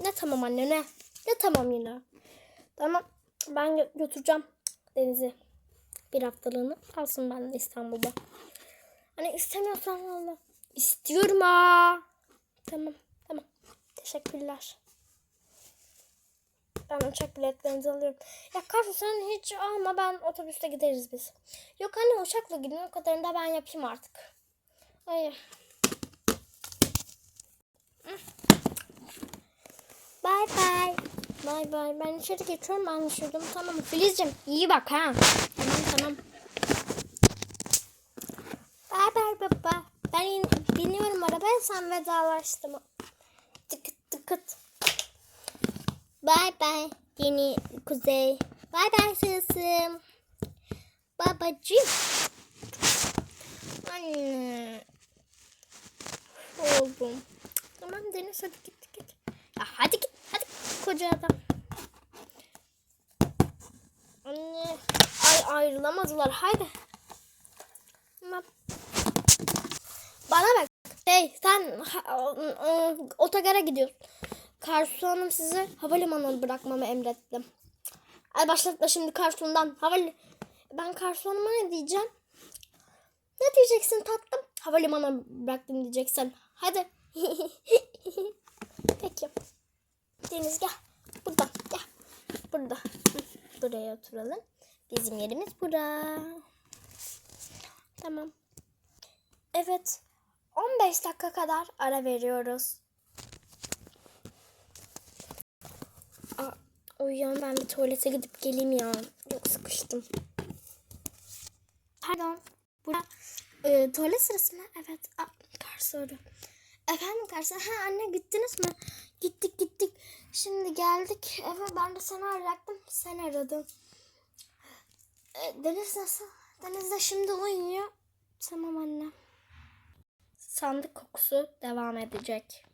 Ne tamam anne ne? Ne tamam yine? Tamam ben gö- götüreceğim Deniz'i. Bir haftalığını kalsın ben İstanbul'da. Hani istemiyorsan valla. İstiyorum ha. Tamam tamam. Teşekkürler. Ben uçak biletlerinizi alıyorum. Ya Karsu sen hiç alma ben otobüste gideriz biz. Yok anne uçakla gidin o kadarını da ben yapayım artık. Ay. Bye bye. Bye bye. Ben içeri geçiyorum düşürdüm. Tamam Filizciğim iyi bak ha. Tamam tamam. Bye bye baba. Ben in, biniyorum arabaya sen vedalaştım. Tıkıt tıkıt. Bye bye yeni kuzey. Bye bye sığısım. Babacığım. Anne. Oğlum. Tamam Deniz hadi git git. Ya hadi git hadi koca adam. Anne. Ay ayrılamadılar haydi. Bana bak. Hey sen otogara gidiyorsun. Karsu Hanım sizi havalimanına bırakmamı emretti. Ay başlatma şimdi Karsu'ndan. Havali... Ben Karsu Hanım'a ne diyeceğim? Ne diyeceksin tatlım? Havalimanına bıraktım diyeceksin. Hadi. Deniz gel. Burada gel. Burada. Buraya oturalım. Bizim yerimiz bura. Tamam. Evet. 15 dakika kadar ara veriyoruz. Aa, uyuyan ben bir tuvalete gidip geleyim ya. Çok sıkıştım. Pardon. Burada e, tuvalet sırası mı? Evet. Aa, arıyor. Efendim Kars. Ha anne gittiniz mi? Gittik gittik. Şimdi geldik eve. Ben de seni arayacaktım. Sen aradın. E, Deniz nasıl? Deniz de şimdi uyuyor. Tamam anne. Sandık kokusu devam edecek.